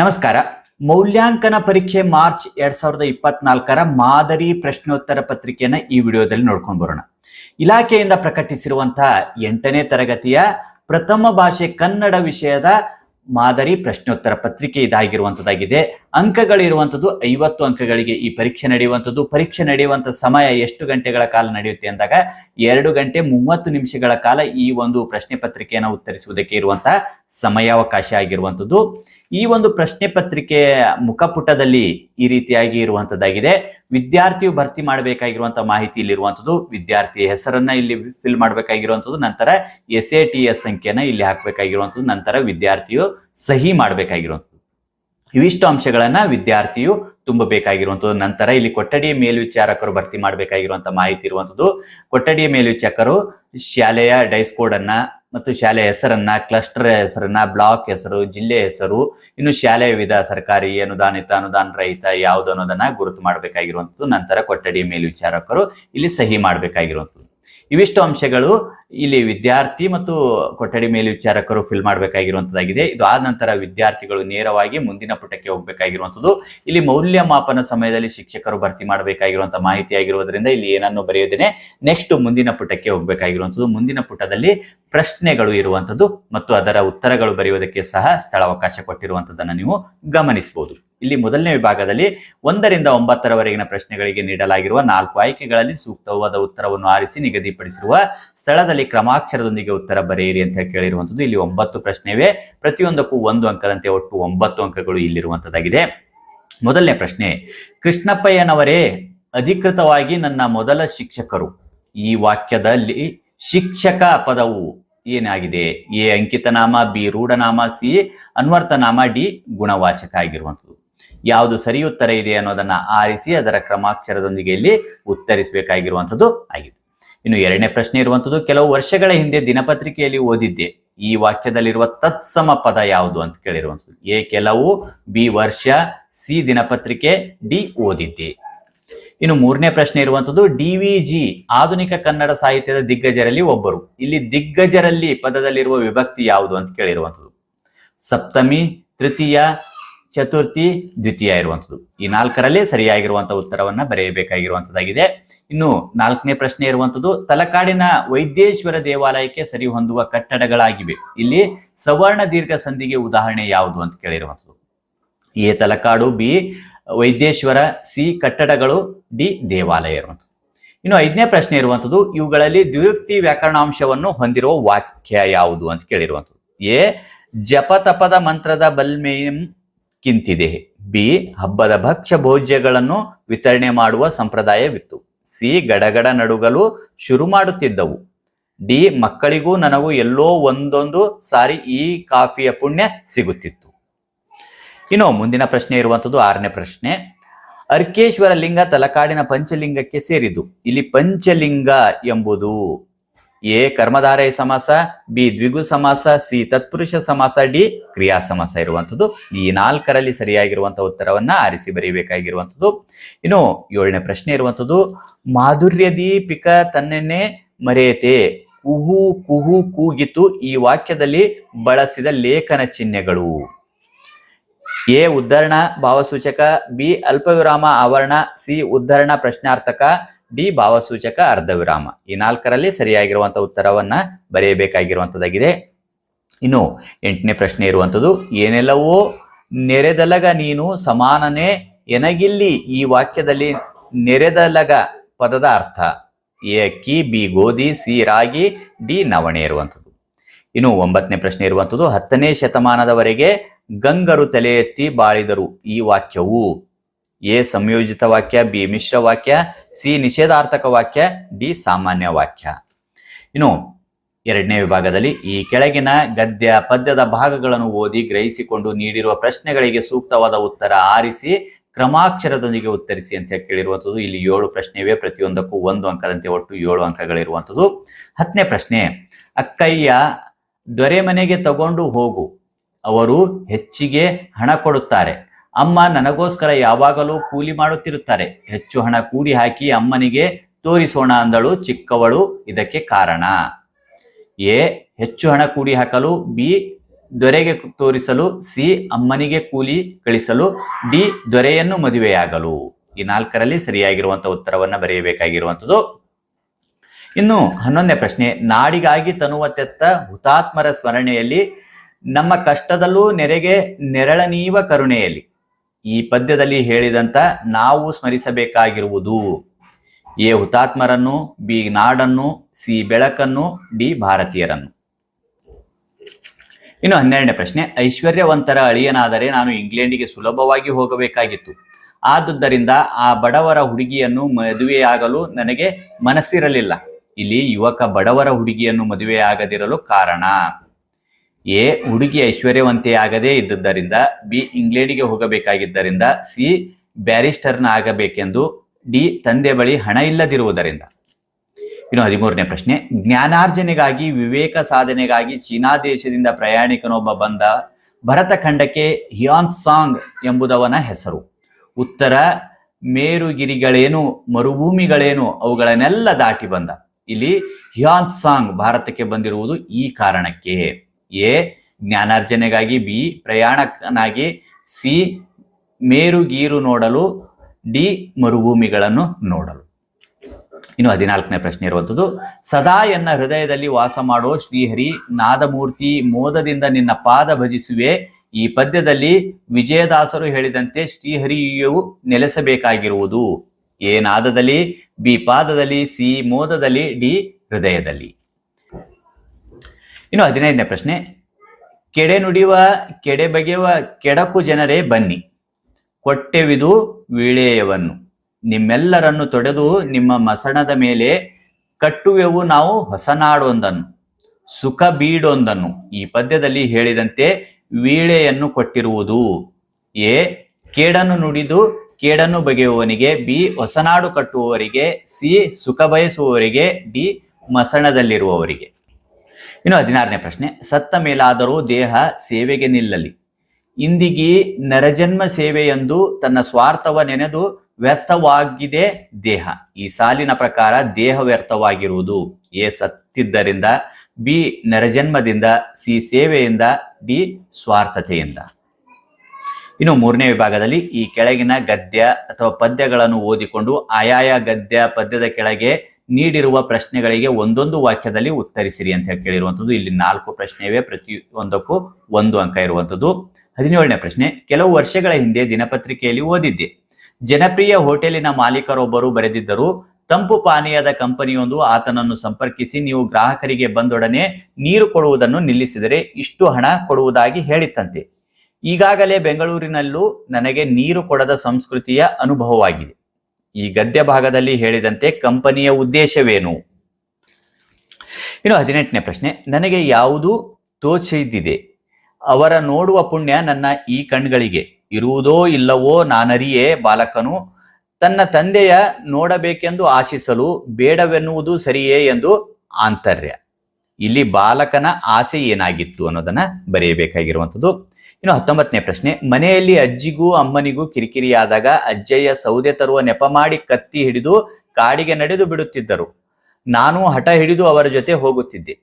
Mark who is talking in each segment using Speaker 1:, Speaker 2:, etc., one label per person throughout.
Speaker 1: ನಮಸ್ಕಾರ. ಮೌಲ್ಯಾಂಕನ ಪರೀಕ್ಷೆ ಮಾರ್ಚ್ ಎರಡ್ ಸಾವಿರದ ಇಪ್ಪತ್ನಾಲ್ಕರ ಮಾದರಿ ಪ್ರಶ್ನೋತ್ತರ ಪತ್ರಿಕೆಯನ್ನ ಈ ವಿಡಿಯೋದಲ್ಲಿ ನೋಡ್ಕೊಂಡು ಬರೋಣ. ಇಲಾಖೆಯಿಂದ ಪ್ರಕಟಿಸಿರುವಂತಹ ಎಂಟನೇ ತರಗತಿಯ ಪ್ರಥಮ ಭಾಷೆ ಕನ್ನಡ ವಿಷಯದ ಮಾದರಿ ಪ್ರಶ್ನೋತ್ತರ ಪತ್ರಿಕೆ ಇದಾಗಿರುವಂತದ್ದಾಗಿದೆ ಅಂಕಗಳಿರುವಂಥದ್ದು ಐವತ್ತು ಅಂಕಗಳಿಗೆ ಈ ಪರೀಕ್ಷೆ ನಡೆಯುವಂಥದ್ದು ಪರೀಕ್ಷೆ ನಡೆಯುವಂತ ಸಮಯ ಎಷ್ಟು ಗಂಟೆಗಳ ಕಾಲ ನಡೆಯುತ್ತೆ ಅಂದಾಗ ಎರಡು ಗಂಟೆ ಮೂವತ್ತು ನಿಮಿಷಗಳ ಕಾಲ ಈ ಒಂದು ಪ್ರಶ್ನೆ ಪತ್ರಿಕೆಯನ್ನು ಉತ್ತರಿಸುವುದಕ್ಕೆ ಇರುವಂತಹ ಸಮಯಾವಕಾಶ ಆಗಿರುವಂಥದ್ದು ಈ ಒಂದು ಪ್ರಶ್ನೆ ಪತ್ರಿಕೆಯ ಮುಖಪುಟದಲ್ಲಿ ಈ ರೀತಿಯಾಗಿ ಇರುವಂತದ್ದಾಗಿದೆ. ವಿದ್ಯಾರ್ಥಿಯು ಭರ್ತಿ ಮಾಡಬೇಕಾಗಿರುವಂತಹ ಮಾಹಿತಿ ಇಲ್ಲಿರುವಂಥದ್ದು ವಿದ್ಯಾರ್ಥಿ ಹೆಸರನ್ನ ಇಲ್ಲಿ ಫಿಲ್ ಮಾಡಬೇಕಾಗಿರುವಂತದ್ದು. ನಂತರ ಎಸ್ ಎ ಟಿ ಎಸ್ ಸಂಖ್ಯೆನ ಇಲ್ಲಿ ಹಾಕಬೇಕಾಗಿರುವಂಥದ್ದು ನಂತರ ವಿದ್ಯಾರ್ಥಿಯು ಸಹಿ ಮಾಡಬೇಕಾಗಿರುವಂಥದ್ದು ಇವಿಷ್ಟು ಅಂಶಗಳನ್ನ ವಿದ್ಯಾರ್ಥಿಯು ತುಂಬಬೇಕಾಗಿರುವಂಥದ್ದು ನಂತರ ಇಲ್ಲಿ ಕೊಠಡಿಯ ಮೇಲ್ವಿಚಾರಕರು ಭರ್ತಿ ಮಾಡಬೇಕಾಗಿರುವಂತಹ ಮಾಹಿತಿ ಇರುವಂಥದ್ದು ಕೊಠಡಿಯ ಮೇಲ್ವಿಚಾರಕರು ಶಾಲೆಯ ಡೈಸ್ ಕೋಡ್ ಅನ್ನ ಮತ್ತು ಶಾಲೆಯ ಹೆಸರನ್ನ ಕ್ಲಸ್ಟರ್ ಹೆಸರನ್ನ ಬ್ಲಾಕ್ ಹೆಸರು, ಜಿಲ್ಲೆ ಹೆಸರು, ಇನ್ನು ಶಾಲೆಯ ವಿಧ ಸರ್ಕಾರಿ ಅನುದಾನಿತ, ಅನುದಾನ ರಹಿತ ಯಾವುದು ಅನ್ನೋದನ್ನ ಗುರುತು ಮಾಡಬೇಕಾಗಿರುವಂಥದ್ದು. ನಂತರ ಕೊಠಡಿಯ ಮೇಲ್ವಿಚಾರಕರು ಇಲ್ಲಿ ಸಹಿ ಮಾಡಬೇಕಾಗಿರುವಂಥದ್ದು. ಇವಿಷ್ಟು ಅಂಶಗಳು. ಇಲ್ಲಿ ವಿದ್ಯಾರ್ಥಿ ಮತ್ತು ಕೊಠಡಿ ಮೇಲ್ವಿಚಾರಕರು ಫಿಲ್ ಮಾಡಬೇಕಾಗಿರುವಂತದ್ದಾಗಿದೆ. ಇದು ಆದ ನಂತರ ವಿದ್ಯಾರ್ಥಿಗಳು ನೇರವಾಗಿ ಮುಂದಿನ ಪುಟಕ್ಕೆ ಹೋಗಬೇಕಾಗಿರುವಂಥದ್ದು ಇಲ್ಲಿ ಮೌಲ್ಯಮಾಪನ ಸಮಯದಲ್ಲಿ ಶಿಕ್ಷಕರು ಭರ್ತಿ ಮಾಡಬೇಕಾಗಿರುವಂತಹ ಮಾಹಿತಿ ಆಗಿರುವುದರಿಂದ ಇಲ್ಲಿ ಏನನ್ನು ಬರೆಯೋದೇನೆ ನೆಕ್ಸ್ಟ್ ಮುಂದಿನ ಪುಟಕ್ಕೆ ಹೋಗಬೇಕಾಗಿರುವಂಥದ್ದು ಮುಂದಿನ ಪುಟದಲ್ಲಿ ಪ್ರಶ್ನೆಗಳು ಇರುವಂಥದ್ದು ಮತ್ತು ಅದರ ಉತ್ತರಗಳು ಬರೆಯುವುದಕ್ಕೆ ಸಹ ಸ್ಥಳಾವಕಾಶ ಕೊಟ್ಟಿರುವಂಥದ್ದನ್ನು ನೀವು ಗಮನಿಸಬಹುದು. ಇಲ್ಲಿ ಮೊದಲನೇ ವಿಭಾಗದಲ್ಲಿ ಒಂದರಿಂದ ಒಂಬತ್ತರವರೆಗಿನ ಪ್ರಶ್ನೆಗಳಿಗೆ ನೀಡಲಾಗಿರುವ ನಾಲ್ಕು ಆಯ್ಕೆಗಳಲ್ಲಿ ಸೂಕ್ತವಾದ ಉತ್ತರವನ್ನು ಆರಿಸಿ ನಿಗದಿಪಡಿಸಿರುವ ಸ್ಥಳದಲ್ಲಿ ಕ್ರಮಾಕ್ಷರದೊಂದಿಗೆ ಉತ್ತರ ಬರೆಯಿರಿ ಅಂತ ಕೇಳಿರುವಂಥದ್ದು ಇಲ್ಲಿ ಒಂಬತ್ತು ಪ್ರಶ್ನೆವೇ. ಪ್ರತಿಯೊಂದಕ್ಕೂ ಒಂದು ಅಂಕದಂತೆ ಒಟ್ಟು ಒಂಬತ್ತು ಅಂಕಗಳು ಇಲ್ಲಿರುವಂಥದ್ದಾಗಿದೆ. ಮೊದಲನೇ ಪ್ರಶ್ನೆ, ಕೃಷ್ಣಪ್ಪಯ್ಯನವರೇ ಅಧಿಕೃತವಾಗಿ ನನ್ನ ಮೊದಲ ಶಿಕ್ಷಕರು. ಈ ವಾಕ್ಯದಲ್ಲಿ ಶಿಕ್ಷಕ ಪದವು ಏನಾಗಿದೆ? ಎ ಅಂಕಿತನಾಮ, ಬಿ ರೂಢನಾಮ, ಸಿ ಅನ್ವರ್ಥನಾಮ ಡಿ ಗುಣವಾಚಕ ಆಗಿರುವಂಥದ್ದು. ಯಾವುದು ಸರಿ ಉತ್ತರ ಇದೆ ಅನ್ನೋದನ್ನ ಆರಿಸಿ ಅದರ ಕ್ರಮಾಕ್ಷರದೊಂದಿಗೆ ಇಲ್ಲಿ ಉತ್ತರಿಸಬೇಕಾಗಿರುವಂಥದ್ದು ಆಗಿದೆ. ಇನ್ನು ಎರಡನೇ ಪ್ರಶ್ನೆ ಇರುವಂಥದ್ದು, ಕೆಲವು ವರ್ಷಗಳ ಹಿಂದೆ ದಿನಪತ್ರಿಕೆಯಲ್ಲಿ ಓದಿದ್ದೆ. ಈ ವಾಕ್ಯದಲ್ಲಿರುವ ತತ್ಸಮ ಪದ ಯಾವುದು ಅಂತ ಕೇಳಿರುವಂಥದ್ದು. ಎ ಕೆಲವು, ಬಿ ವರ್ಷ, ಸಿ ದಿನಪತ್ರಿಕೆ, ಡಿ ಓದಿದ್ದೆ. ಇನ್ನು ಮೂರನೇ ಪ್ರಶ್ನೆ ಇರುವಂಥದ್ದು, ಡಿ ವಿ ಜಿ, ಆಧುನಿಕ ಕನ್ನಡ ಸಾಹಿತ್ಯದ ದಿಗ್ಗಜರಲ್ಲಿ ಒಬ್ಬರು. ಇಲ್ಲಿ ದಿಗ್ಗಜರಲ್ಲಿ ಪದದಲ್ಲಿರುವ ವಿಭಕ್ತಿ ಯಾವುದು ಅಂತ ಕೇಳಿರುವಂಥದ್ದು. ಸಪ್ತಮಿ, ತೃತೀಯ ಚತುರ್ಥಿ ದ್ವಿತೀಯ ಇರುವಂಥದ್ದು. ಈ ನಾಲ್ಕರಲ್ಲಿ ಸರಿಯಾಗಿರುವಂತಹ ಉತ್ತರವನ್ನ ಬರೆಯಬೇಕಾಗಿರುವಂತದ್ದಾಗಿದೆ ಇನ್ನು ನಾಲ್ಕನೇ ಪ್ರಶ್ನೆ ಇರುವಂಥದ್ದು, ತಲಕಾಡಿನ ವೈದ್ಯೇಶ್ವರ ದೇವಾಲಯಕ್ಕೆ ಸರಿ ಹೊಂದುವ ಕಟ್ಟಡಗಳಾಗಿವೆ. ಇಲ್ಲಿ ಸವರ್ಣ ದೀರ್ಘ ಸಂಧಿಗೆ ಉದಾಹರಣೆ ಯಾವುದು ಅಂತ ಕೇಳಿರುವಂಥದ್ದು. A Talakadu, B Vaidyeshwara, C ಕಟ್ಟಡಗಳು, ಡಿ ದೇವಾಲಯ ಇರುವಂಥದ್ದು. ಇನ್ನು ಐದನೇ ಪ್ರಶ್ನೆ ಇರುವಂಥದ್ದು, ಇವುಗಳಲ್ಲಿ ದ್ವಿಯುಕ್ತಿ ವ್ಯಾಕರಣಾಂಶವನ್ನು ಹೊಂದಿರುವ ವಾಕ್ಯ ಯಾವುದು ಅಂತ ಕೇಳಿರುವಂಥದ್ದು. ಎ, ಜಪತಪದ ಮಂತ್ರದ ಬಲ್ಮೇಯಂ ಕಿಂತಿದೆ. ಬಿ, ಹಬ್ಬದ ಭಕ್ಷ್ಯ ಭೋಜ್ಯಗಳನ್ನು ವಿತರಣೆ ಮಾಡುವ ಸಂಪ್ರದಾಯವಿತ್ತು. ಸಿ, ಗಡಗಡ ನಡುಗಲು ಶುರು ಮಾಡುತ್ತಿದ್ದವು. ಡಿ, ಮಕ್ಕಳಿಗೂ ನನಗೂ ಎಲ್ಲೋ ಒಂದೊಂದು ಸಾರಿ ಈ ಕಾಫಿಯ ಪುಣ್ಯ ಸಿಗುತ್ತಿತ್ತು. ಇನ್ನು ಮುಂದಿನ ಪ್ರಶ್ನೆ ಇರುವಂಥದ್ದು ಆರನೇ ಪ್ರಶ್ನೆ. ಅರ್ಕೇಶ್ವರ ಲಿಂಗ ತಲಕಾಡಿನ ಪಂಚಲಿಂಗಕ್ಕೆ ಸೇರಿದ್ದು. ಇಲ್ಲಿ ಪಂಚಲಿಂಗ ಎಂಬುದು ಎ ಕರ್ಮಧಾರಯ ಸಮಾಸ, ಬಿ ದ್ವಿಗು ಸಮಾಸ, ಸಿ ತತ್ಪುರುಷ ಸಮಾಸ, ಡಿ ಕ್ರಿಯಾ ಸಮಾಸ ಇರುವಂಥದ್ದು. ಈ ನಾಲ್ಕರಲ್ಲಿ ಸರಿಯಾಗಿರುವಂತಹ ಉತ್ತರವನ್ನ ಆರಿಸಿ ಬರೀಬೇಕಾಗಿರುವಂಥದ್ದು. ಇನ್ನು ಏಳನೇ ಪ್ರಶ್ನೆ ಇರುವಂಥದ್ದು, ಮಾಧುರ್ಯ ದೀಪಿಕ ತನ್ನೆನ್ನೇ ಮರೆಯತೆ ಕುಹು ಕುಹು ಕೂಗಿತು ಈ ವಾಕ್ಯದಲ್ಲಿ ಬಳಸಿದ ಲೇಖನ ಚಿಹ್ನೆಗಳು. ಎ ಉದ್ಧರಣ ಭಾವಸೂಚಕ, ಬಿ ಅಲ್ಪವಿರಾಮ ಆವರಣ, ಸಿ ಉದ್ಧರಣ ಪ್ರಶ್ನಾರ್ಥಕ ಡಿ ಭಾವಸೂಚಕ ಅರ್ಧವಿರಾಮ. ಈ ನಾಲ್ಕರಲ್ಲಿ ಸರಿಯಾಗಿರುವಂತಹ ಉತ್ತರವನ್ನ ಬರೆಯಬೇಕಾಗಿರುವಂತದ್ದಾಗಿದೆ. ಇನ್ನು ಎಂಟನೇ ಪ್ರಶ್ನೆ ಇರುವಂಥದ್ದು ಏನೆಲ್ಲವೋ ನೆರೆದಲಗ ನೀನು ಸಮಾನನೇ ಎನಗಿಲ್ಲಿ? ಈ ವಾಕ್ಯದಲ್ಲಿ ನೆರೆದಲಗ ಪದದ ಅರ್ಥ ಎ ಅಕ್ಕಿ ಬಿ, ಗೋಧಿ, ಸಿ, ರಾಗಿ, ಡಿ, ನವಣೆ ಇರುವಂಥದ್ದು ಇನ್ನು ಒಂಬತ್ತನೇ ಪ್ರಶ್ನೆ ಇರುವಂಥದ್ದು ಹತ್ತನೇ ಶತಮಾನದವರೆಗೆ ಗಂಗರು ತಲೆ ಎತ್ತಿ ಬಾಳಿದರು ಈ ವಾಕ್ಯವು. ಎ ಸಂಯೋಜಿತ ವಾಕ್ಯ, ಬಿ ಮಿಶ್ರ ವಾಕ್ಯ, ಸಿ ನಿಷೇಧಾರ್ಥಕ ವಾಕ್ಯ, ಡಿ ಸಾಮಾನ್ಯ ವಾಕ್ಯ. ಇನ್ನು ಎರಡನೇ ವಿಭಾಗದಲ್ಲಿ ಈ ಕೆಳಗಿನ ಗದ್ಯ ಪದ್ಯದ ಭಾಗಗಳನ್ನು ಓದಿ ಗ್ರಹಿಸಿಕೊಂಡು ನೀಡಿರುವ ಪ್ರಶ್ನೆಗಳಿಗೆ ಸೂಕ್ತವಾದ ಉತ್ತರ ಆರಿಸಿ ಕ್ರಮಾಕ್ಷರದೊಂದಿಗೆ ಉತ್ತರಿಸಿ ಅಂತ ಕೇಳಿರುವಂಥದ್ದು. ಇಲ್ಲಿ ಏಳು ಪ್ರಶ್ನೆ ಇವೆ ಪ್ರತಿಯೊಂದಕ್ಕೂ ಒಂದು ಅಂಕದಂತೆ ಒಟ್ಟು ಏಳು ಅಂಕಗಳಿರುವಂಥದ್ದು. ಹತ್ತನೇ ಪ್ರಶ್ನೆ, ಅಕ್ಕಯ್ಯ ದೊರೆ ಮನೆಗೆ ತಗೊಂಡು ಹೋಗು, ಅವರು ಹೆಚ್ಚಿಗೆ ಹಣ ಕೊಡುತ್ತಾರೆ. ಅಮ್ಮ ನನಗೋಸ್ಕರ ಯಾವಾಗಲೂ ಕೂಲಿ ಮಾಡುತ್ತಿರುತ್ತಾರೆ. ಹೆಚ್ಚು ಹಣ ಕೂಡಿ ಹಾಕಿ ಅಮ್ಮನಿಗೆ ತೋರಿಸೋಣ ಅಂದಳು ಚಿಕ್ಕವಳು. ಇದಕ್ಕೆ ಕಾರಣ ಎ. ಹೆಚ್ಚು ಹಣ ಕೂಡಿ ಹಾಕಲು, ಬಿ. ದೊರೆಗೆ ತೋರಿಸಲು, ಸಿ. ಅಮ್ಮನಿಗೆ ಕೂಲಿ ಕಳಿಸಲು, ಡಿ. ದೊರೆಯನ್ನು ಮದುವೆಯಾಗಲು. ಈ ನಾಲ್ಕರಲ್ಲಿ ಸರಿಯಾಗಿರುವಂತಹ ಉತ್ತರವನ್ನು ಬರೆಯಬೇಕಾಗಿರುವಂಥದ್ದು. ಇನ್ನು ಹನ್ನೊಂದನೇ ಪ್ರಶ್ನೆ. ನಾಡಿಗಾಗಿ ತನುವ ತೆತ್ತ ಹುತಾತ್ಮರ ಸ್ಮರಣೆಯಲ್ಲಿ, ನಮ್ಮ ಕಷ್ಟದಲ್ಲೂ ನೆರೆಗೆ ನೆರಳನೀವ ಕರುಣೆಯಲ್ಲಿ. ಈ ಪದ್ಯದಲ್ಲಿ ಹೇಳಿದಂತ ನಾವು ಸ್ಮರಿಸಬೇಕಾಗಿರುವುದು. ಎ ಹುತಾತ್ಮರನ್ನು, ಬಿ ನಾಡನ್ನು, ಸಿ ಬೆಳಕನ್ನು, ಡಿ ಭಾರತೀಯರನ್ನು. ಇನ್ನು ಹನ್ನೆರಡನೇ ಪ್ರಶ್ನೆ, ಐಶ್ವರ್ಯವಂತರ ಅಳಿಯನಾದರೆ ನಾನು ಇಂಗ್ಲೆಂಡಿಗೆ ಸುಲಭವಾಗಿ ಹೋಗಬೇಕಾಗಿತ್ತು. ಆದುದರಿಂದ ಆ ಬಡವರ ಹುಡುಗಿಯನ್ನು ಮದುವೆಯಾಗಲು ನನಗೆ ಮನಸ್ಸಿರಲಿಲ್ಲ. ಇಲ್ಲಿ ಯುವಕ ಬಡವರ ಹುಡುಗಿಯನ್ನು ಮದುವೆಯಾಗದಿರಲು ಕಾರಣ. ಎ ಹುಡುಗಿ ಐಶ್ವರ್ಯವಂತೆಯಾಗದೇ ಇದ್ದುದರಿಂದ, ಬಿ, ಇಂಗ್ಲೆಂಡಿಗೆ ಹೋಗಬೇಕಾಗಿದ್ದರಿಂದ, ಸಿ, ಬ್ಯಾರಿಸ್ಟರ್ನ ಆಗಬೇಕೆಂದು, ಡಿ, ತಂದೆ ಬಳಿ ಹಣ ಇಲ್ಲದಿರುವುದರಿಂದ. ಇನ್ನು ಹದಿಮೂರನೇ ಪ್ರಶ್ನೆ, ಜ್ಞಾನಾರ್ಜನೆಗಾಗಿ, ವಿವೇಕ ಸಾಧನೆಗಾಗಿ ಚೀನಾ ದೇಶದಿಂದ ಪ್ರಯಾಣಿಕನೊಬ್ಬ ಬಂದ ಭರತ ಖಂಡಕ್ಕೆ ಹಿಯಾನ್ ಸಾಂಗ್ ಎಂಬುದವನ ಹೆಸರು. ಉತ್ತರ, ಮೇರುಗಿರಿಗಳೇನು, ಮರುಭೂಮಿಗಳೇನು, ಅವುಗಳನ್ನೆಲ್ಲ ದಾಟಿ ಬಂದ. ಇಲ್ಲಿ ಹಿಯಾನ್ ಸಾಂಗ್ ಭಾರತಕ್ಕೆ ಬಂದಿರುವುದು ಈ ಕಾರಣಕ್ಕೆ. ಎ, ಜ್ಞಾನಾರ್ಜನೆಗಾಗಿ, ಬಿ ಪ್ರಯಾಣಕನಾಗಿ ಸಿ, ಮೇರುಗೀರು ನೋಡಲು, ಡಿ, ಮರುಭೂಮಿಗಳನ್ನು ನೋಡಲು. ಇನ್ನು ಹದಿನಾಲ್ಕನೇ ಪ್ರಶ್ನೆ ಇರುವಂಥದ್ದು, ಸದಾ ಎನ್ನ ಹೃದಯದಲ್ಲಿ ವಾಸ ಮಾಡೋ ಶ್ರೀಹರಿ, ನಾದಮೂರ್ತಿ, ಮೋದದಿಂದ ನಿನ್ನ ಪಾದ ಭಜಿಸುವೆ. ಈ ಪದ್ಯದಲ್ಲಿ ವಿಜಯದಾಸರು ಹೇಳಿದಂತೆ ಶ್ರೀಹರಿಯು ನೆಲೆಸಬೇಕಾಗಿರುವುದು. ಎ, ನಾದದಲ್ಲಿ, ಬಿ, ಪಾದದಲ್ಲಿ, ಸಿ, ಮೋದದಲ್ಲಿ, ಡಿ, ಹೃದಯದಲ್ಲಿ. ಇನ್ನು ಹದಿನೈದನೇ ಪ್ರಶ್ನೆ, ಕೆಡೆ ನುಡಿಯುವ, ಕೆಡೆ ಬಗೆಯುವ ಕೆಡಕು ಜನರೇ ಬನ್ನಿ. ಕೊಟ್ಟೆವಿದು ವೀಳೆಯವನ್ನು ನಿಮ್ಮೆಲ್ಲರನ್ನು ತೊಡೆದು ನಿಮ್ಮ ಮಸಣದ ಮೇಲೆ ಕಟ್ಟುವೆವು ನಾವು ಹೊಸನಾಡೊಂದನ್ನು. ಸುಖ ಬೀಡೊಂದನ್ನು. ಈ ಪದ್ಯದಲ್ಲಿ ಹೇಳಿದಂತೆ ವೀಳೆಯನ್ನು ಕೊಟ್ಟಿರುವುದು. ಎ, ಕೇಡನ್ನು ನುಡಿದು ಕೇಡನ್ನು ಬಗೆಯುವವನಿಗೆ, ಬಿ, ಹೊಸನಾಡು ಕಟ್ಟುವವರಿಗೆ, ಸಿ, ಸುಖ ಬಯಸುವವರಿಗೆ, ಡಿ, ಮಸಣದಲ್ಲಿರುವವರಿಗೆ. ಇನ್ನು ಹದಿನಾರನೇ ಪ್ರಶ್ನೆ, ಸತ್ತ ಮೇಲಾದರೂ ದೇಹ ಸೇವೆಗೆ ನಿಲ್ಲಲಿ. ಇಂದಿಗೆ ನರಜನ್ಮ ಸೇವೆಯೆಂದು ತನ್ನ ಸ್ವಾರ್ಥವ ನೆನೆದು ವ್ಯರ್ಥವಾಗಿದೆ ದೇಹ. ಈ ಸಾಲಿನ ಪ್ರಕಾರ ದೇಹ ವ್ಯರ್ಥವಾಗಿರುವುದು. ಎ ಸತ್ತಿದ್ದರಿಂದ, ಬಿ ನರಜನ್ಮದಿಂದ, ಸಿ ಸೇವೆಯಿಂದ, ಡಿ ಸ್ವಾರ್ಥತೆಯಿಂದ. ಇನ್ನು ಮೂರನೇ ವಿಭಾಗದಲ್ಲಿ ಈ ಕೆಳಗಿನ ಗದ್ಯ ಅಥವಾ ಪದ್ಯಗಳನ್ನು ಓದಿಕೊಂಡು ಆಯಾಯ ಗದ್ಯ ಪದ್ಯದ ಕೆಳಗೆ ನೀಡಿರುವ ಪ್ರಶ್ನೆಗಳಿಗೆ ಒಂದೊಂದು ವಾಕ್ಯದಲ್ಲಿ ಉತ್ತರಿಸಿರಿ ಅಂತ ಹೇಳಿ ಕೇಳಿರುವಂಥದ್ದು. ಇಲ್ಲಿ ನಾಲ್ಕು ಪ್ರಶ್ನೆ ಇವೆ ಪ್ರತಿ ಒಂದಕ್ಕೂ ಒಂದು ಅಂಕ ಇರುವಂಥದ್ದು. ಹದಿನೇಳನೇ ಪ್ರಶ್ನೆ, ಕೆಲವು ವರ್ಷಗಳ ಹಿಂದೆ ದಿನಪತ್ರಿಕೆಯಲ್ಲಿ ಓದಿದ್ದೆ. ಜನಪ್ರಿಯ ಹೋಟೆಲಿನ ಮಾಲೀಕರೊಬ್ಬರು ಬರೆದಿದ್ದರು, ತಂಪು ಪಾನೀಯದ ಕಂಪನಿಯೊಂದು ಆತನನ್ನು ಸಂಪರ್ಕಿಸಿ ನೀವು ಗ್ರಾಹಕರಿಗೆ ಬಂದೊಡನೆ ನೀರು ಕೊಡುವುದನ್ನು ನಿಲ್ಲಿಸಿದರೆ ಇಷ್ಟು ಹಣ ಕೊಡುವುದಾಗಿ ಹೇಳಿತ್ತಂತೆ. ಈಗಾಗಲೇ ಬೆಂಗಳೂರಿನಲ್ಲೂ ನನಗೆ ನೀರು ಕೊಡದ ಸಂಸ್ಕೃತಿಯ ಅನುಭವವಾಗಿದೆ. ಈ ಗದ್ಯ ಭಾಗದಲ್ಲಿ ಹೇಳಿದಂತೆ ಕಂಪನಿಯ ಉದ್ದೇಶವೇನು? ಇನ್ನು ಹದಿನೆಂಟನೇ ಪ್ರಶ್ನೆ, ನನಗೆ ಯಾವುದು ತೋಚಿದ್ದಿದೆ? ಅವರ ನೋಡುವ ಪುಣ್ಯ ನನ್ನ ಈ ಕಣ್ಗಳಿಗೆ. ಇರುವುದೋ ಇಲ್ಲವೋ ನಾನರಿಯೇ ಬಾಲಕನು, ತನ್ನ ತಂದೆಯ ನೋಡಬೇಕೆಂದು ಆಶಿಸಲು ಬೇಡವೆನ್ನುವುದು ಸರಿಯೇ ಎಂದು ಆಂತರ್ಯ. ಇಲ್ಲಿ ಬಾಲಕನ ಆಸೆ ಏನಾಗಿತ್ತು ಅನ್ನೋದನ್ನ ಬರೆಯಬೇಕಾಗಿರುವಂಥದ್ದು. ಇನ್ನು ಹತ್ತೊಂಬತ್ತನೇ ಪ್ರಶ್ನೆ, ಮನೆಯಲ್ಲಿ ಅಜ್ಜಿಗೂ ಅಮ್ಮನಿಗೂ ಕಿರಿಕಿರಿಯಾದಾಗ ಅಜ್ಜಯ್ಯ ಸೌದೆ ತರುವ ನೆಪ ಮಾಡಿ ಕತ್ತಿ ಹಿಡಿದು ಕಾಡಿಗೆ ನಡೆದು ಬಿಡುತ್ತಿದ್ದರು. ನಾನು ಹಠ ಹಿಡಿದು ಅವರ ಜೊತೆ ಹೋಗುತ್ತಿದ್ದೆ.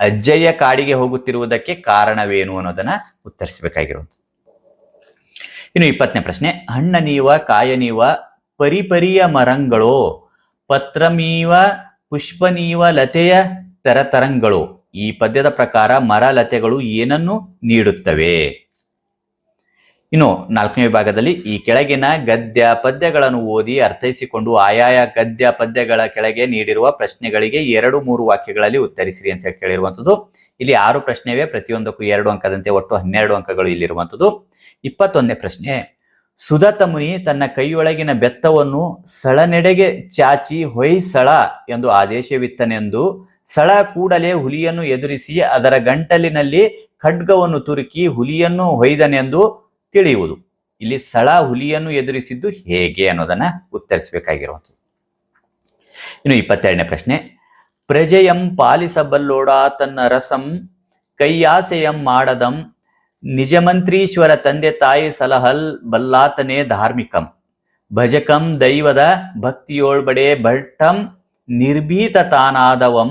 Speaker 1: ಅಜ್ಜಯ್ಯ ಕಾಡಿಗೆ ಹೋಗುತ್ತಿರುವುದಕ್ಕೆ ಕಾರಣವೇನು ಅನ್ನೋದನ್ನ ಉತ್ತರಿಸಬೇಕಾಗಿರುವುದು. ಇನ್ನು ಇಪ್ಪತ್ತನೇ ಪ್ರಶ್ನೆ ಹಣ್ಣನೀವ ಕಾಯನೀವ ಕಾಯ ನೀವ ಪರಿಪರಿಯ ಮರಂಗಳೋ ಪತ್ರಮೀವ ಪುಷ್ಪನೀವ ಲತೆಯ ತರತರಂಗಳು ಈ ಪದ್ಯದ ಪ್ರಕಾರ ಮರ ಲತೆಗಳು ಏನನ್ನು ನೀಡುತ್ತವೆ? ಇನ್ನು ನಾಲ್ಕನೇ ವಿಭಾಗದಲ್ಲಿ ಈ ಕೆಳಗಿನ ಗದ್ಯ ಪದ್ಯಗಳನ್ನು ಓದಿ ಅರ್ಥೈಸಿಕೊಂಡು ಆಯಾಯ ಗದ್ಯ ಪದ್ಯಗಳ ಕೆಳಗೆ ನೀಡಿರುವ ಪ್ರಶ್ನೆಗಳಿಗೆ ಎರಡು ಮೂರು ವಾಕ್ಯಗಳಲ್ಲಿ ಉತ್ತರಿಸಿರಿ ಅಂತ ಕೇಳಿರುವಂಥದ್ದು. ಇಲ್ಲಿ ಆರು ಪ್ರಶ್ನೆವೇ, ಪ್ರತಿಯೊಂದಕ್ಕೂ ಎರಡು ಅಂಕದಂತೆ ಒಟ್ಟು ಹನ್ನೆರಡು ಅಂಕಗಳು ಇಲ್ಲಿರುವಂಥದ್ದು. ಇಪ್ಪತ್ತೊಂದನೇ ಪ್ರಶ್ನೆ ಸುದತ ಮುನಿ ತನ್ನ ಕೈಯೊಳಗಿನ ಬೆತ್ತವನ್ನು ಸಳನೆಡೆಗೆ ಚಾಚಿ ಹೊಯ್ಸಳ ಎಂದು ಆದೇಶವಿತ್ತನೆಂದು ಸಳ ಕೂಡಲೇ ಹುಲಿಯನ್ನು ಎದುರಿಸಿ ಅದರ ಗಂಟಲಿನಲ್ಲಿ ಖಡ್ಗವನ್ನು ತುರುಕಿ ಹುಲಿಯನ್ನು ಹೊಯ್ದನೆಂದು ತಿಳಿಯುವುದು. ಇಲ್ಲಿ ಸಳ ಹುಲಿಯನ್ನು ಎದುರಿಸಿದ್ದು ಹೇಗೆ ಅನ್ನೋದನ್ನ ಉತ್ತರಿಸಬೇಕಾಗಿರುವಂಥದ್ದು. ಇನ್ನು ಇಪ್ಪತ್ತೆರಡನೇ ಪ್ರಶ್ನೆ. ಪ್ರಜೆಯಂ ಪಾಲಿಸಬಲ್ಲೋಡ ತನ್ನ ರಸಂ, ಕೈಯಾಸೆಯಂ ಮಾಡದಂ, ನಿಜಮಂತ್ರೀಶ್ವರ ತಂದೆ ತಾಯಿ ಸಲಹಲ್ ಬಲ್ಲಾತನೇ ಧಾರ್ಮಿಕಂ, ಭಜಕಂ ದೈವದ ಭಕ್ತಿಯೋಳ್ಬಡೆ ಭಟ್ಟಂ ನಿರ್ಭೀತ ತಾನಾದವಂ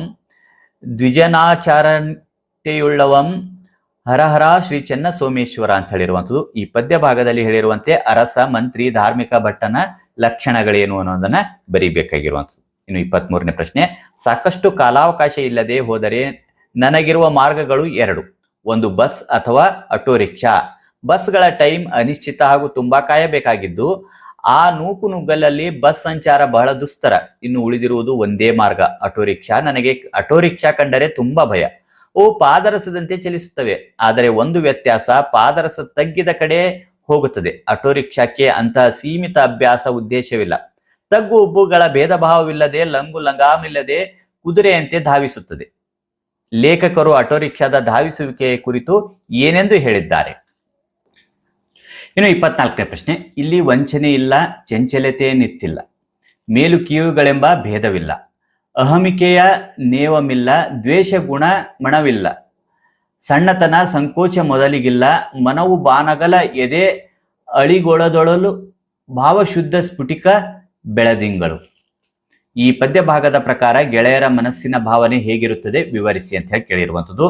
Speaker 1: ದ್ವಿಜನಾಚಾರತೆಯುಳ್ಳವಂ ಹರಹರ ಶ್ರೀ ಚೆನ್ನ ಸೋಮೇಶ್ವರ ಅಂತ ಹೇಳಿರುವಂಥದ್ದು. ಈ ಪದ್ಯ ಭಾಗದಲ್ಲಿ ಹೇಳಿರುವಂತೆ ಅರಸ, ಮಂತ್ರಿ, ಧಾರ್ಮಿಕ ಭಟ್ಟನ ಲಕ್ಷಣಗಳೇನು ಅನ್ನೋದನ್ನ ಬರೀಬೇಕಾಗಿರುವಂಥದ್ದು. ಇನ್ನು ಇಪ್ಪತ್ತ್ ಮೂರನೇ ಪ್ರಶ್ನೆ, ಸಾಕಷ್ಟು ಕಾಲಾವಕಾಶ ಇಲ್ಲದೆ ಹೋದರೆ ನನಗಿರುವ ಮಾರ್ಗಗಳು ಎರಡು. ಒಂದು ಬಸ್ ಅಥವಾ ಆಟೋ ರಿಕ್ಷಾ. ಬಸ್ಗಳ ಟೈಮ್ ಅನಿಶ್ಚಿತ ಹಾಗೂ ತುಂಬಾ ಕಾಯಬೇಕಾಗಿದ್ದು ಆ ನೂಕು ನುಗ್ಗಲಲ್ಲಿ ಬಸ್ ಸಂಚಾರ ಬಹಳ ದುಸ್ತರ. ಇನ್ನು ಉಳಿದಿರುವುದು ಒಂದೇ ಮಾರ್ಗ. ಆಟೋ ರಿಕ್ಷಾ ನನಗೆ ಆಟೋ ರಿಕ್ಷಾ ಕಂಡರೆ ತುಂಬಾ ಭಯ. ಓ, ಪಾದರಸದಂತೆ ಚಲಿಸುತ್ತವೆ. ಆದರೆ ಒಂದು ವ್ಯತ್ಯಾಸ, ಪಾದರಸ ತಗ್ಗಿದ ಕಡೆ ಹೋಗುತ್ತದೆ. ಆಟೋ ರಿಕ್ಷಾಕ್ಕೆ ಅಂತಹ ಸೀಮಿತ ಅಭ್ಯಾಸ ಉದ್ದೇಶವಿಲ್ಲ. ತಗ್ಗು ಉಬ್ಬುಗಳ ಭೇದ ಭಾವವಿಲ್ಲದೆ ಲಂಗು ಲಂಗಾಮಿಲ್ಲದೆ ಕುದುರೆಯಂತೆ ಧಾವಿಸುತ್ತದೆ. ಲೇಖಕರು ಆಟೋ ರಿಕ್ಷಾದ ಕುರಿತು ಏನೆಂದು ಹೇಳಿದ್ದಾರೆ? ಇನ್ನು ಇಪ್ಪತ್ನಾಲ್ಕನೇ ಪ್ರಶ್ನೆ, ಇಲ್ಲಿ ವಂಚನೆ ಇಲ್ಲ, ಚಂಚಲತೆ ನಿತ್ತಿಲ್ಲ, ಮೇಲು ಕೀಳುಗಳೆಂಬ ಭೇದವಿಲ್ಲ, ಅಹಮಿಕೆಯ ನೇವಮಿಲ್ಲ, ದ್ವೇಷ ಗುಣ ಮಣವಿಲ್ಲ, ಸಣ್ಣತನ ಸಂಕೋಚ ಮೊದಲಿಗಿಲ್ಲ, ಮನವು ಬಾನಗಲ ಎದೆ ಅಳಿಗೊಳದೊಳಲು ಭಾವಶುದ್ಧ ಸ್ಫುಟಿಕ ಬೆಳದಿಂಗಳು. ಈ ಪದ್ಯ ಭಾಗದ ಪ್ರಕಾರ ಗೆಳೆಯರ ಮನಸ್ಸಿನ ಭಾವನೆ ಹೇಗಿರುತ್ತದೆ, ವಿವರಿಸಿ ಅಂತ ಹೇಳಿ ಕೇಳಿರುವಂಥದ್ದು.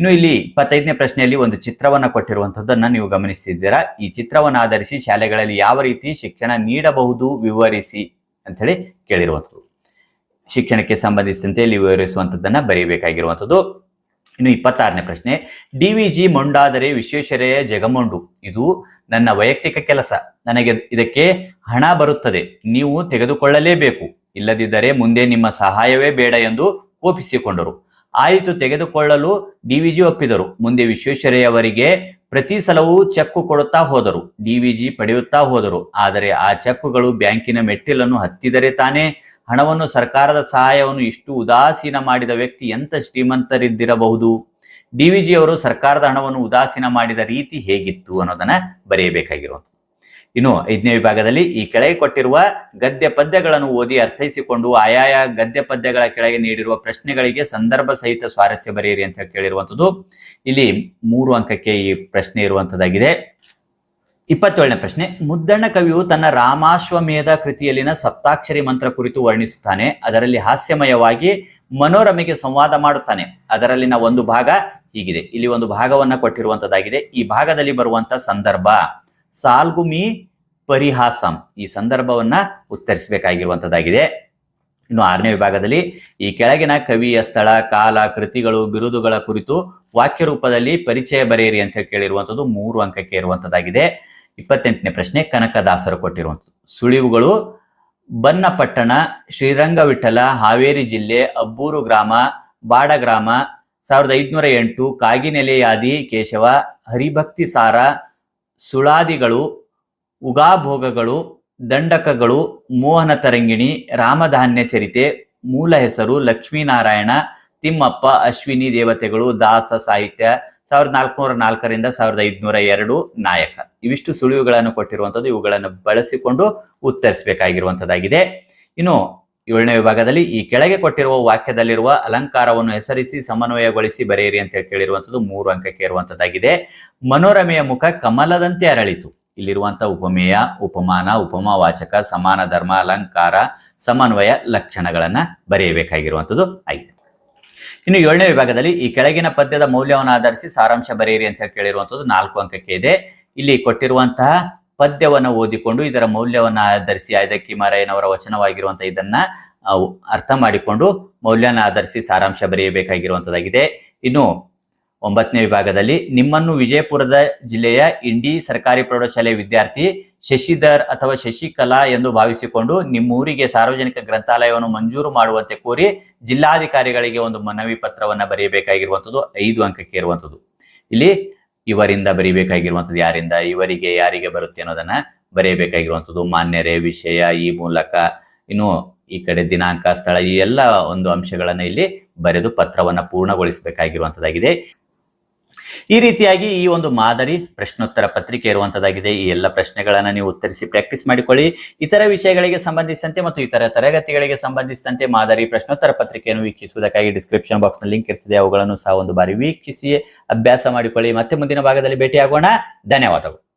Speaker 1: ಇನ್ನು ಇಲ್ಲಿ ಇಪ್ಪತ್ತೈದನೇ ಪ್ರಶ್ನೆಯಲ್ಲಿ ಒಂದು ಚಿತ್ರವನ್ನ ಕೊಟ್ಟಿರುವಂತದ್ದನ್ನ ನೀವು ಗಮನಿಸಿದ್ದೀರಾ ಈ ಚಿತ್ರವನ್ನು ಆಧರಿಸಿ ಶಾಲೆಗಳಲ್ಲಿ ಯಾವ ರೀತಿ ಶಿಕ್ಷಣ ನೀಡಬಹುದು ವಿವರಿಸಿ ಅಂತ ಹೇಳಿ ಕೇಳಿರುವಂಥದ್ದು. ಶಿಕ್ಷಣಕ್ಕೆ ಸಂಬಂಧಿಸಿದಂತೆ ಇಲ್ಲಿ ವಿವರಿಸುವಂಥದ್ದನ್ನ ಬರೆಯಬೇಕಾಗಿರುವಂಥದ್ದು ಇನ್ನು ಇಪ್ಪತ್ತಾರನೇ ಪ್ರಶ್ನೆ, ಡಿ ವಿ ಜಿ ಮೊಂಡಾದರೆ ವಿಶ್ವೇಶ್ವರಯ್ಯ ಜಗಮೊಂಡು. ಇದು ನನ್ನ ವೈಯಕ್ತಿಕ ಕೆಲಸ. ನನಗೆ ಇದಕ್ಕೆ ಹಣ ಬರುತ್ತದೆ. ನೀವು ತೆಗೆದುಕೊಳ್ಳಲೇಬೇಕು. ಇಲ್ಲದಿದ್ದರೆ ಮುಂದೆ ನಿಮ್ಮ ಸಹಾಯವೇ ಬೇಡ ಎಂದು ಕೋಪಿಸಿಕೊಂಡರು. ಆಯಿತು ತೆಗೆದುಕೊಳ್ಳಲು ಡಿವಿಜಿ ಒಪ್ಪಿದರು. ಮುಂದೆ ವಿಶ್ವೇಶ್ವರಯ್ಯ ಅವರಿಗೆ ಪ್ರತಿ ಸಲವೂ ಚೆಕ್ಕು ಕೊಡುತ್ತಾ ಹೋದರು. ಡಿವಿಜಿ ಪಡೆಯುತ್ತಾ ಹೋದರು. ಆದರೆ ಆ ಚೆಕ್ಕುಗಳು ಬ್ಯಾಂಕಿನ ಮೆಟ್ಟಿಲನ್ನು ಹತ್ತಿದರೆ ತಾನೇ ಹಣವನ್ನು ಸರ್ಕಾರದ ಸಹಾಯವನ್ನು ಇಷ್ಟು ಉದಾಸೀನ ಮಾಡಿದ ವ್ಯಕ್ತಿ ಎಂತ ಶ್ರೀಮಂತರಿದ್ದಿರಬಹುದು? ಡಿವಿಜಿ ಅವರು ಸರ್ಕಾರದ ಹಣವನ್ನು ಉದಾಸೀನ ಮಾಡಿದ ರೀತಿ ಹೇಗಿತ್ತು ಅನ್ನೋದನ್ನ ಬರೆಯಬೇಕಾಗಿರುವಂಥದ್ದು ಇನ್ನು ಐದನೇ ವಿಭಾಗದಲ್ಲಿ ಈ ಕೆಳಗೆ ಕೊಟ್ಟಿರುವ ಗದ್ಯ ಪದ್ಯಗಳನ್ನು ಓದಿ ಅರ್ಥೈಸಿಕೊಂಡು ಆಯಾಯ ಗದ್ಯ ಪದ್ಯಗಳ ಕೆಳಗೆ ನೀಡಿರುವ ಪ್ರಶ್ನೆಗಳಿಗೆ ಸಂದರ್ಭ ಸಹಿತ ಸ್ವಾರಸ್ಯ ಬರೆಯಿರಿ ಅಂತ ಕೇಳಿರುವಂಥದ್ದು. ಇಲ್ಲಿ ಮೂರು ಅಂಕಕ್ಕೆ ಈ ಪ್ರಶ್ನೆ ಇರುವಂತದ್ದಾಗಿದೆ ಇಪ್ಪತ್ತೇಳನೇ ಪ್ರಶ್ನೆ, ಮುದ್ದಣ್ಣ ಕವಿಯು ತನ್ನ ರಾಮಾಶ್ವಮೇಧ ಕೃತಿಯಲ್ಲಿನ ಸಪ್ತಾಕ್ಷರಿ ಮಂತ್ರ ಕುರಿತು ವರ್ಣಿಸುತ್ತಾನೆ. ಅದರಲ್ಲಿ ಹಾಸ್ಯಮಯವಾಗಿ ಮನೋರಮೆಗೆ ಸಂವಾದ ಮಾಡುತ್ತಾನೆ. ಅದರಲ್ಲಿನ ಒಂದು ಭಾಗ ಹೀಗಿದೆ. ಇಲ್ಲಿ ಒಂದು ಭಾಗವನ್ನ ಕೊಟ್ಟಿರುವಂತದ್ದಾಗಿದೆ ಈ ಭಾಗದಲ್ಲಿ ಬರುವಂತ ಸಂದರ್ಭ. ಸಾಲ್ಗುಮಿ ಪರಿಹಾಸಂ. ಈ ಸಂದರ್ಭವನ್ನ ಉತ್ತರಿಸಬೇಕಾಗಿರುವಂತದ್ದಾಗಿದೆ. ಇನ್ನು ಆರನೇ ವಿಭಾಗದಲ್ಲಿ ಈ ಕೆಳಗಿನ ಕವಿಯ ಸ್ಥಳ, ಕಾಲ, ಕೃತಿಗಳು, ಬಿರುದುಗಳ ಕುರಿತು ವಾಕ್ಯ ರೂಪದಲ್ಲಿ ಪರಿಚಯ ಬರೆಯಿರಿ ಅಂತ ಕೇಳಿರುವಂಥದ್ದು ಮೂರು ಅಂಕಕ್ಕೆ ಇರುವಂತದ್ದಾಗಿದೆ ಇಪ್ಪತ್ತೆಂಟನೇ ಪ್ರಶ್ನೆ, ಕನಕದಾಸರು ಕೊಟ್ಟಿರುವಂಥದ್ದು ಸುಳಿವುಗಳು, ಬನ್ನಪಟ್ಟಣ, ಶ್ರೀರಂಗವಿಠಲ, ಹಾವೇರಿ ಜಿಲ್ಲೆ, ಅಬ್ಬೂರು ಗ್ರಾಮ, ಬಾಡ ಗ್ರಾಮ, ಸಾವಿರದ ಐದುನೂರ ಎಂಟು, ಕಾಗಿನೆಲೆಯಾದಿ, ಕೇಶವ, ಹರಿಭಕ್ತಿ ಸಾರ ಸುಳಾದಿಗಳು, ಉಗಾಭೋಗಗಳು, ದಂಡಕಗಳು, ಮೋಹನ ತರಂಗಿಣಿ, ರಾಮಧಾನ್ಯ ಚರಿತೆ, ಮೂಲ ಹೆಸರು ಲಕ್ಷ್ಮೀನಾರಾಯಣ, ತಿಮ್ಮಪ್ಪ, ಅಶ್ವಿನಿ ದೇವತೆಗಳು, ದಾಸ ಸಾಹಿತ್ಯ, ಸಾವಿರದ ನಾಲ್ಕುನೂರ ನಾಲ್ಕರಿಂದ ಸಾವಿರದ ಐದುನೂರ ಎರಡು ನಾಯಕ. ಇವಿಷ್ಟು ಸುಳಿವುಗಳನ್ನು ಕೊಟ್ಟಿರುವಂಥದ್ದು ಇವುಗಳನ್ನು ಬಳಸಿಕೊಂಡು ಉತ್ತರಿಸಬೇಕಾಗಿರುವಂಥದ್ದಾಗಿದೆ. ಇನ್ನು ಏಳನೇ ವಿಭಾಗದಲ್ಲಿ ಈ ಕೆಳಗೆ ಕೊಟ್ಟಿರುವ ವಾಕ್ಯದಲ್ಲಿರುವ ಅಲಂಕಾರವನ್ನು ಹೆಸರಿಸಿ ಸಮನ್ವಯಗೊಳಿಸಿ ಬರೆಯಿರಿ ಅಂತ ಹೇಳಿ ಕೇಳಿರುವಂಥದ್ದು ಮೂರು ಅಂಕಕ್ಕೆ ಇರುವಂಥದ್ದಾಗಿದೆ ಮನೋರಮೆಯ ಮುಖ ಕಮಲದಂತೆ ಅರಳಿತು. ಇಲ್ಲಿರುವಂತಹ ಉಪಮೇಯ, ಉಪಮಾನ, ಉಪಮಾವಾಚಕ, ಸಮಾನ ಧರ್ಮ, ಅಲಂಕಾರ, ಸಮನ್ವಯ ಲಕ್ಷಣಗಳನ್ನ ಬರೆಯಬೇಕಾಗಿರುವಂಥದ್ದು ಆಗಿದೆ. ಇನ್ನು ಏಳನೇ ವಿಭಾಗದಲ್ಲಿ ಈ ಕೆಳಗಿನ ಪದ್ಯದ ಮೌಲ್ಯವನ್ನು ಆಧರಿಸಿ ಸಾರಾಂಶ ಬರೆಯಿರಿ ಅಂತ ಹೇಳಿ ಕೇಳಿರುವಂಥದ್ದು ನಾಲ್ಕು ಅಂಕಕ್ಕೆ ಇದೆ. ಇಲ್ಲಿ ಕೊಟ್ಟಿರುವಂತಹ ಪದ್ಯವನ್ನು ಓದಿಕೊಂಡು ಇದರ ಮೌಲ್ಯವನ್ನು ಆಧರಿಸಿ ಆಯ್ದಕ್ಕಿ ಮಾರಾಯನವರ ವಚನವಾಗಿರುವಂತಹ ಇದನ್ನ ಅರ್ಥ ಮಾಡಿಕೊಂಡು ಮೌಲ್ಯನ ಆಧರಿಸಿ ಸಾರಾಂಶ ಬರೆಯಬೇಕಾಗಿರುವಂತದ್ದಾಗಿದೆ ಇನ್ನು ಒಂಬತ್ತನೇ ವಿಭಾಗದಲ್ಲಿ ನಿಮ್ಮನ್ನು ವಿಜಯಪುರದ ಜಿಲ್ಲೆಯ ಇಂಡಿ ಸರ್ಕಾರಿ ಪ್ರೌಢಶಾಲೆಯ ವಿದ್ಯಾರ್ಥಿ ಶಶಿಧರ್ ಅಥವಾ ಶಶಿಕಲಾ ಎಂದು ಭಾವಿಸಿಕೊಂಡು ನಿಮ್ಮೂರಿಗೆ ಸಾರ್ವಜನಿಕ ಗ್ರಂಥಾಲಯವನ್ನು ಮಂಜೂರು ಮಾಡುವಂತೆ ಕೋರಿ ಜಿಲ್ಲಾಧಿಕಾರಿಗಳಿಗೆ ಒಂದು ಮನವಿ ಪತ್ರವನ್ನ ಬರೆಯಬೇಕಾಗಿರುವಂಥದ್ದು ಐದು ಅಂಕಕ್ಕೆ ಇರುವಂಥದ್ದು ಇಲ್ಲಿ ಇವರಿಂದ ಬರೀಬೇಕಾಗಿರುವಂಥದ್ದು ಯಾರಿಂದ, ಇವರಿಗೆ ಯಾರಿಗೆ ಬರುತ್ತೆ ಅನ್ನೋದನ್ನ ಬರೆಯಬೇಕಾಗಿರುವಂಥದ್ದು. ಮಾನ್ಯರೇ, ವಿಷಯ, ಈ ಮೂಲಕ, ಇನ್ನು ಈ ಕಡೆ ದಿನಾಂಕ, ಸ್ಥಳ, ಈ ಎಲ್ಲ ಒಂದು ಅಂಶಗಳನ್ನ ಇಲ್ಲಿ ಬರೆದು ಪತ್ರವನ್ನ ಪೂರ್ಣಗೊಳಿಸಬೇಕಾಗಿರುವಂಥದ್ದಾಗಿದೆ. ಈ ರೀತಿಯಾಗಿ ಈ ಒಂದು ಮಾದರಿ ಪ್ರಶ್ನೋತ್ತರ ಪತ್ರಿಕೆ ಇರುವಂತದ್ದಾಗಿದೆ. ಈ ಎಲ್ಲ ಪ್ರಶ್ನೆಗಳನ್ನ ನೀವು ಉತ್ತರಿಸಿ ಪ್ರಾಕ್ಟೀಸ್ ಮಾಡಿಕೊಳ್ಳಿ. ಇತರ ವಿಷಯಗಳಿಗೆ ಸಂಬಂಧಿಸಿದಂತೆ ಮತ್ತು ಇತರ ತರಗತಿಗಳಿಗೆ ಸಂಬಂಧಿಸಿದಂತೆ ಮಾದರಿ ಪ್ರಶ್ನೋತ್ತರ ಪತ್ರಿಕೆಯನ್ನು ವೀಕ್ಷಿಸುವುದಕ್ಕಾಗಿ ಡಿಸ್ಕ್ರಿಪ್ಷನ್ ಬಾಕ್ಸ್ನ ಲಿಂಕ್ ಇರ್ತದೆ. ಅವುಗಳನ್ನು ಸಹ ಒಂದು ಬಾರಿ ವೀಕ್ಷಿಸಿ ಅಭ್ಯಾಸ ಮಾಡಿಕೊಳ್ಳಿ. ಮತ್ತೆ ಮುಂದಿನ ಭಾಗದಲ್ಲಿ ಭೇಟಿಯಾಗೋಣ. ಧನ್ಯವಾದಗಳು.